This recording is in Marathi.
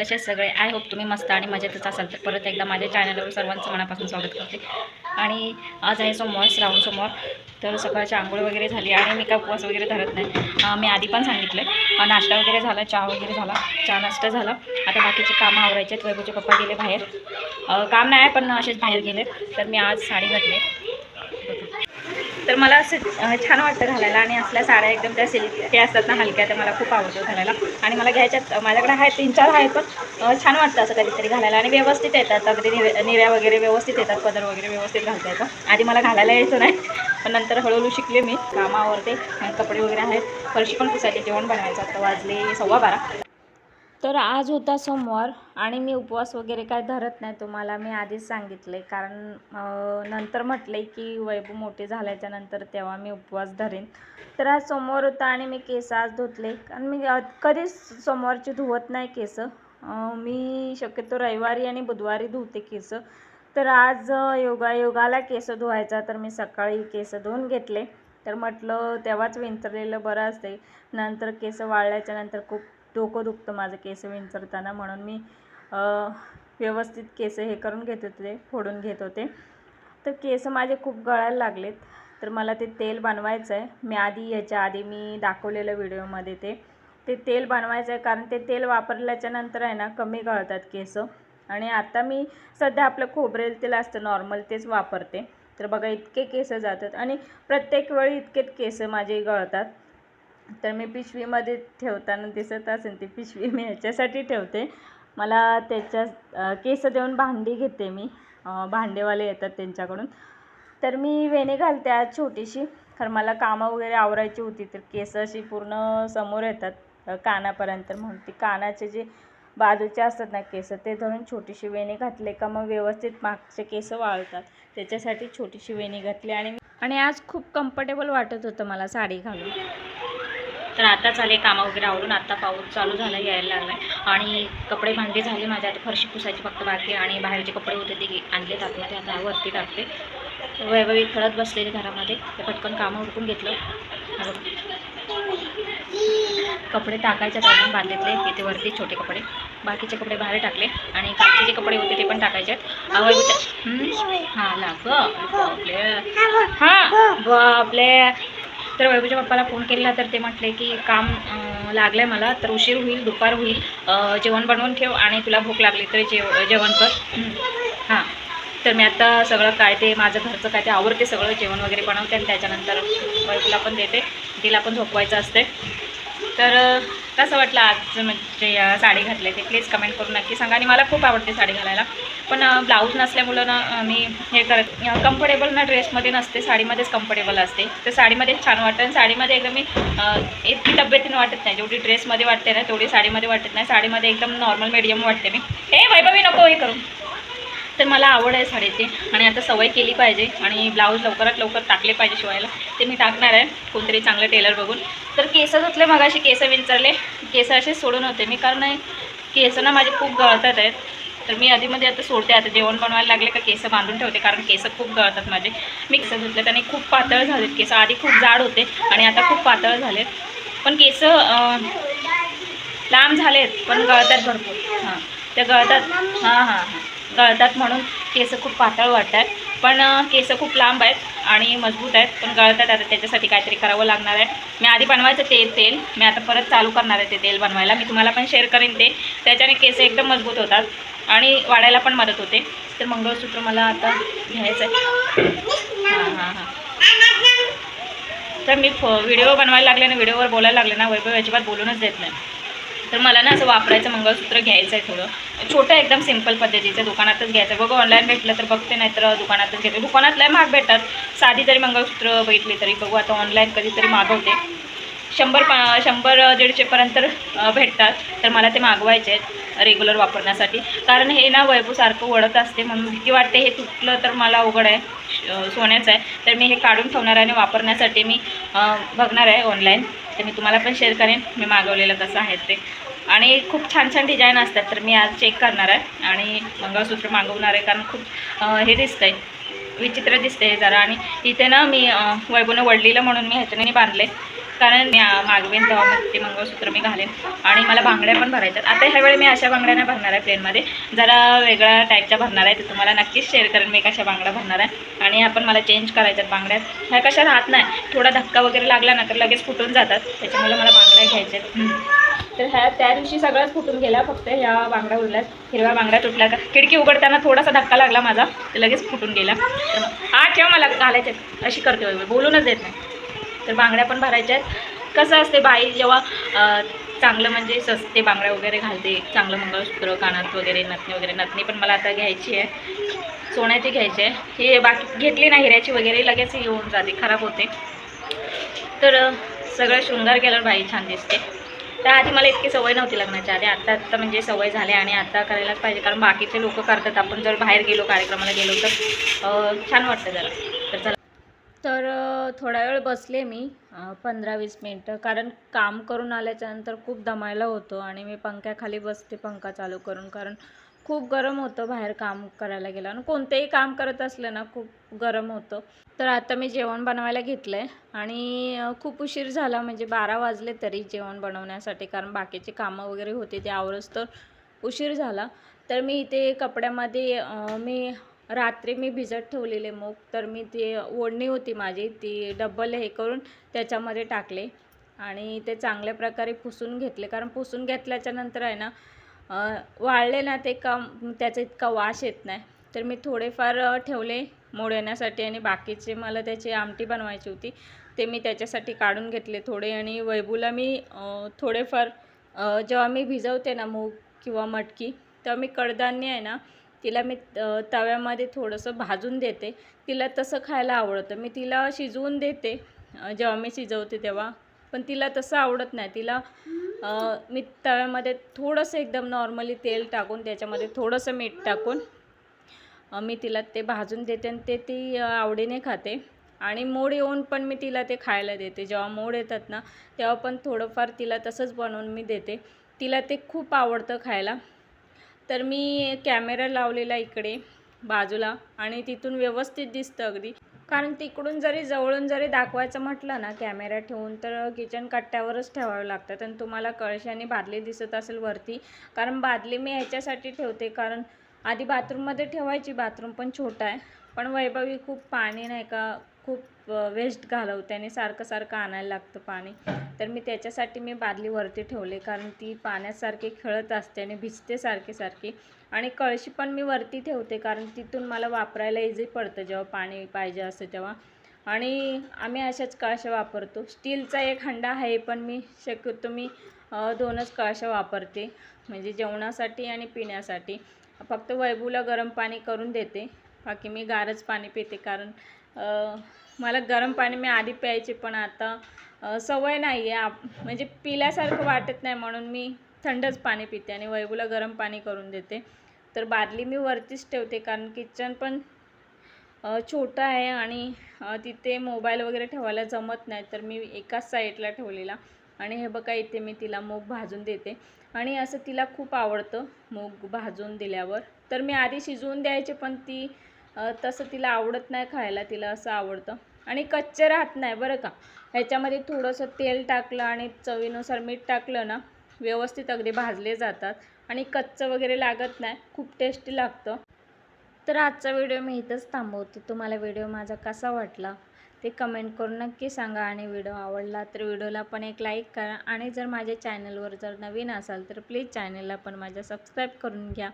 कसे सगळे? आय होप तुम्ही मस्त आणि मजेतच असाल तर परत एकदा माझ्या चॅनलवर सर्वांचं मनापासून स्वागत करते. आणि आज आहे सोमवार श्रावण सोमवार तर सकाळची आंघोळ वगैरे झाली आणि मी काय उपवास वगैरे धरत नाही. मी आधी पण सांगितलं आहे नाश्ता वगैरे झाला चहा वगैरे झाला चहा नाश्ता झाला. आता बाकीचे कामं आवरायचे आहेत. वैभवचे पप्पा गेले बाहेर. काम नाही पण असेच बाहेर गेले. तर मी आज साडी घातली तर मला असं छान वाटतं घालायला आणि असल्या साड्या एकदम त्या सिल्क त्या असतात ना हलक्या त्या मला खूप आवडतं घालायला. आणि मला घ्यायच्यात माझ्याकडे आहेत तीन चार आहेत पण छान वाटतं असं कधीतरी घालायला. आणि व्यवस्थित येतात अगदी निव्या निव्या वगैरे व्यवस्थित येतात पदर वगैरे व्यवस्थित घालता येतं. आधी मला घालायला यायचं नाही पण नंतर हळूहळू शिकले मी. कामावरते आणि कपडे वगैरे आहेत फरशी पण पुसायची जेवण बनवायचं आता वाजले सव्वा बारा. तर आज होता सोमवार आणि मी उपवास वगैरे काय धरत नाही तुम्हाला मी आधीच सांगितले. कारण नंतर म्हटले की वैभव मोठे झाल्याच्यानंतर तेव्हा मी उपवास धरेन. तर आज सोमवार होता आणि मी केस आज धुतले. कारण मी कधीच सोमवारची धुवत नाही केस. मी शक्यतो रविवारी आणि बुधवारी धुते केस. तर आज योगा योगाला केस धुवायचा तर मी सकाळी केस धुवून घेतले. तर म्हटलं तेव्हाच विंचरलेलं बरं असते नंतर केस वाळल्याच्या नंतर खूप डोकं दुखतं माझं केस विंचरताना म्हणून मी व्यवस्थित केस हे करून घेत होते फोडून घेत होते. तर केस माझे खूप गळायला लागलेत. तर मला ते तेल बनवायचं आहे. मी आधी याच्या आधी मी दाखवलेलं व्हिडिओमध्ये ते. ते तेल बनवायचं आहे कारण ते तेल वापरल्याच्या नंतर आहे ना कमी गळतात केस. आणि आता मी सध्या आपलं खोबरेल तेल असतं नॉर्मल तेच वापरते. तर बघा इतके केस जातात आणि प्रत्येक वेळी इतकेच केस माझे गळतात. तर मी पिशवीमध्ये ठेवताना दिसत असेल ती पिशवी मी ह्याच्यासाठी ठेवते. मला त्याच्या केस देऊन भांडी घेते मी. भांडेवाले येतात त्यांच्याकडून. तर मी वेणी घालते आज छोटीशी कारण मला कामं वगैरे आवरायची होती तर केस अशी पूर्ण समोर येतात कानापर्यंत. म्हणून ती कानाचे जे बाजूचे असतात ना केस ते धरून छोटीशी वेणी घातले का मग व्यवस्थित मागचे केस वाळतात. त्याच्यासाठी छोटीशी वेणी घातली आणि आणि आज खूप कम्फर्टेबल वाटत होतं मला साडी घालून. तर आता झाले कामं वगैरे आवरून आता पाऊस चालू झाला यायला लागला आणि कपडे भांडे झाले माझ्या आता फरशी पुसायची फक्त बाकी आणि बाहेरचे कपडे होते ते आणले आतमध्ये आता वरती टाकते. वैभवी खेळत बसलेले घरामध्ये ते पटकन कामं उरकून घेतलं. कपडे टाकायचे अजून बांधलेतले इथे वरती छोटे कपडे. बाकीचे कपडे बाहेर टाकले आणि कालचे जे कपडे होते ते पण टाकायचे आहेत. हा लाग बापले हा बापले तर वैभूच्या पप्पाला फोन केला तर ते म्हटले की काम लागलं आहे मला तर उशीर होईल दुपार होईल. जेवण बनवून ठेव आणि तुला भूक लागली तर जेव जेवण कर. हां. तर मी आता सगळं काय ते माझं घरचं काय ते आवडते सगळं जेवण वगैरे बनवते आणि त्याच्यानंतर वैभूला पण देते. तिला पण झोपवायचं असते तर कसं वाटलं आज म्हणजे साडी घातली ते? प्लीज कमेंट करून नक्की सांगा. आणि मला खूप आवडते साडी घालायला. पण ब्लाऊज नसल्यामुळं ना मी हे करत कम्फर्टेबल ना ड्रेसमध्ये नसते. साडीमध्येच कम्फर्टेबल असते. तर साडीमध्येच छान वाटतं. आणि साडीमध्ये एकदम मी इतकी तब्येतीनं वाटत नाही. जेवढी ड्रेसमध्ये वाटते ना तेवढी साडीमध्ये वाटत नाही. साडीमध्ये एकदम नॉर्मल मीडियम वाटते मी. हे वैभवी नको हे करू. तर मला आवड आहे साडीची. आणि आता सवय केली पाहिजे आणि ब्लाऊज लवकरात लवकर टाकले पाहिजे शिवायला. ते मी टाकणार आहे. कोणतरी चांगलं टेलर बघून. तर केस धुतले मगाशी केस विंचरले. केस असे सोडून होते मी कारण केस ना माझे खूप गळतात आहेत. तर मी आधीमध्ये आता सोडते. आता जेवण बनवायला लागले का केस बांधून ठेवते कारण केस खूप गळतात माझे. मी केस धुतले आणि खूप पातळ झालेत केस. आधी खूप जाड होते आणि आता खूप पातळ झालेत. पण केस लांब झालेत पण गळतात भरपूर. हां. त्या गळतात. हां हां हां. गळतात म्हणून केस खूप पातळ वाटतात. पण केस खूप लांब आहेत आणि मजबूत आहेत. पण गळतात आता त्याच्यासाठी काहीतरी करावं लागणार आहे. मी आधी बनवायचं ते तेल. मी आता परत चालू करणार आहे ते तेल बनवायला. मी तुम्हाला पण शेअर करेन ते. त्याच्याने केस एकदम मजबूत होतात आणि वाढायला पण मदत होते. तर मंगळसूत्र मला आता घ्यायचं आहे. हां हां हां. तर मी व्हिडिओ बनवायला लागले ना व्हिडिओवर बोलायला लागले ना वैभव अजिबात बोलूनच देत नाही. तर मला ना असं वापरायचं मंगळसूत्र घ्यायचं आहे थोडं. छोटं एकदम सिंपल पद्धतीचं दुकानातच घ्यायचं. बघू ऑनलाईन भेटलं तर बघते नाही तर दुकानातच घेते. दुकानात लय महाग भेटतात. साधी जरी मंगळसूत्र बघितली तरी. बघू आता ऑनलाईन कधीतरी मागवते. शंभर पा शंभर दीडशेपर्यंत भेटतात. तर मला ते मागवायचे आहेत रेग्युलर वापरण्यासाठी. कारण हे ना वैभूसारखं ओढत असते. म्हणून भीती वाटते हे तुटलं तर मला अवघड आहे श- सोन्याचं आहे. तर मी हे काढून ठेवणार आहे आणि वापरण्यासाठी मी बघणार आहे ऑनलाईन तर मी तुम्हाला पण शेअर करेन मी मागवलेलं कसं आहे ते. आणि खूप छान छान डिझाईन असतात तर मी आज चेक करणार आहे. आणि मंगळसूत्र मागवणार आहे कारण खूप हे हे दिसतंय विचित्र दिसते हे जरा. आणि इथे ना मी वैभवनं वडलीलं म्हणून मी ह्याच्याने बांधले कारण मी मागवेन तेव्हा मग ते मंगळसूत्र मी घालेन. आणि मला बांगड्या पण भरायच्यात. आता ह्यावेळी मी अशा बांगड्या नाही भरणार आहे प्लेनमध्ये. जरा वेगळ्या टाईपच्या भरणार आहे. ते तुम्हाला नक्कीच शेअर करेन. मी कशा बांगड्या भरणार आहे. आणि ह्या पण मला चेंज करायच्यात बांगड्या. ह्या कशा राहत नाही. थोडा धक्का वगैरे लागला ना तर लगेच फुटून जातात. त्याच्यामुळे मला बांगड्या घ्यायच्या आहेत. तर ह्या त्या दिवशी सगळ्याच फुटून गेला फक्त ह्या बांगड्या उरल्यात. हिरव्या बांगड्या तुटल्या का? खिडकी उघडताना थोडासा धक्का लागला माझा. ते लगेच फुटून गेला हा ठेव मला घालायचे अशी करते बोलूनच देत नाही. तर बांगड्या पण भरायच्या आहेत. कसं असते बाई जेव्हा चांगलं म्हणजे सस्ते बांगड्या वगैरे घालते चांगलं मंगळसूत्र कानात वगैरे नथनी वगैरे नथनी पण मला आता घ्यायची आहे. सोन्याची घ्यायची आहे. हे बाकी घेतली ना हिऱ्याची वगैरे लगेच येऊन जाते खराब होते. तर सगळं शृंगार केल्यावर बाई छान दिसते. त्याआधी आधी मला इतकी सवय नव्हती लग्नाच्या आधी. आत्ता आत्ता म्हणजे सवय झाली आणि आता करायलाच पाहिजे. कारण बाकीचे लोक करतात. आपण जर बाहेर गेलो कार्यक्रमाला गेलो तर छान वाटतं जरा. तर थोडा वेळ बसले मी पंधरा वीस मिनटं. कारण काम करून आल्याच्यानंतर खूप दमायला होतो आणि मी पंख्याखाली बसते पंखा चालू करून. कारण खूप गरम होतं बाहेर काम करायला गेलं. आणि कोणतेही काम करत असलं ना खूप गरम होतं. तर आता मी जेवण बनवायला घेतलं आहे आणि खूप उशीर झाला. म्हणजे बारा वाजले तरी जेवण बनवण्यासाठी. कारण बाकीचे कामं वगैरे होते ते आवरच तर उशीर झाला. तर मी इथे कपड्यामध्ये मी रात्री मी भिजत ठेवलेले मूग तर मी ती ओढणी होती माझी ती डबल हे करून त्याच्यामध्ये टाकले आणि ते चांगल्या प्रकारे पुसून घेतले. कारण पुसून घेतल्याच्या नंतर आहे ना वाळले ना ते का त्याचा इतका वास येत नाही. तर मी थोडेफार ठेवले मोड येण्यासाठी आणि बाकीचे मला त्याची आमटी बनवायची होती ते मी त्याच्यासाठी काढून घेतले थोडे. आणि वैभूला मी थोडेफार जेव्हा मी भिजवते ना मूग किंवा मटकी तेव्हा मी कडधान्य आहे ना तिला मी तव्यामध्ये थोडंसं भाजून देते. तिला तसं खायला आवडतं. मी तिला शिजवून देते जेव्हा मी शिजवते तेव्हा. पण तिला तसं आवडत नाही. तिला मी तव्यामध्ये थोडंसं एकदम नॉर्मली तेल टाकून त्याच्यामध्ये थोडंसं मीठ टाकून मी तिला ते भाजून देते आणि ते ती आवडीने खाते. आणि मोड येऊन पण मी तिला ते खायला देते. जेव्हा मोड येतात ना तेव्हा पण थोडंफार तिला तसंच बनवून मी देते. तिला ते खूप आवडतं खायला. तर मी कॅमेरा लावलेला इकडे बाजूला आणि तिथून व्यवस्थित दिसतं अगदी. कारण तिकडून जरी जवळून जरी दाखवायचं म्हटलं ना कॅमेरा ठेवून तर किचन कट्ट्यावरच ठेवावं लागतं. आणि तुम्हाला कळशाने बादली दिसत असेल वरती. कारण बादली मी ह्याच्यासाठी ठेवते कारण आधी बाथरूममध्ये ठेवायची बाथरूम पण छोटा आहे. पण वैभवी खूप पाणी नाही का खूप वेस्ट घालवते आणि सारखं सारखं आणायला लागतं पाणी. तर मी त्याच्यासाठी मी बादली वरती ठेवले कारण ती पाण्यासारखी खेळत असते आणि भिजते सारखी सारखी. आणि कळशी पण मी वरती ठेवते कारण तिथून मला वापरायला इझी पडतं जेव्हा पाणी पाहिजे असतं तेव्हा. आणि आम्ही अशाच कळशा वापरतो. स्टीलचा एक हंडा आहे पण मी शक्यतो मी दोनच कळशा वापरते. म्हणजे जेवणासाठी आणि पिण्यासाठी. फक्त वैभूला गरम पाणी करून देते. बाकी मी गारच पाणी पिते. कारण मला गरम पाणी मी आधी प्यायचे पण आता सवय नाही आहे आप म्हणजे पिल्यासारखं वाटत नाही म्हणून मी थंडच पाणी पिते आणि वैभूला गरम पाणी करून देते. तर बादली मी वरतीच ठेवते कारण किचन पण छोटं आहे आणि तिथे मोबाईल वगैरे ठेवायला जमत नाही. तर मी एकाच साईडला ठेवलेला आणि हे बघा इथे मी तिला मूग भाजून देते. आणि असं तिला खूप आवडतं मूग भाजून दिल्यावर. तर मी आधी शिजवून द्यायचे पण ती तसं तिला आवडत नाही खायला तिला असं आवडतं. आणि कच्चे राहत नाही बरं का. ह्याच्यामध्ये थोडंसं तेल टाकलं आणि चवीनुसार मीठ टाकलं ना व्यवस्थित अगदी भाजले जातात. आणि कच्चं वगैरे लागत नाही खूप टेस्टी लागतं. तर आजचा व्हिडिओ मी इथंच थांबवते. तुम्हाला व्हिडिओ माझा कसा वाटला ते कमेंट करून नक्की सांगा. आणि व्हिडिओ आवडला तर व्हिडिओला पण एक लाईक करा. आणि जर माझ्या चॅनलवर जर नवीन असाल तर प्लीज चॅनलला पण माझ्या सबस्क्राईब करून घ्या.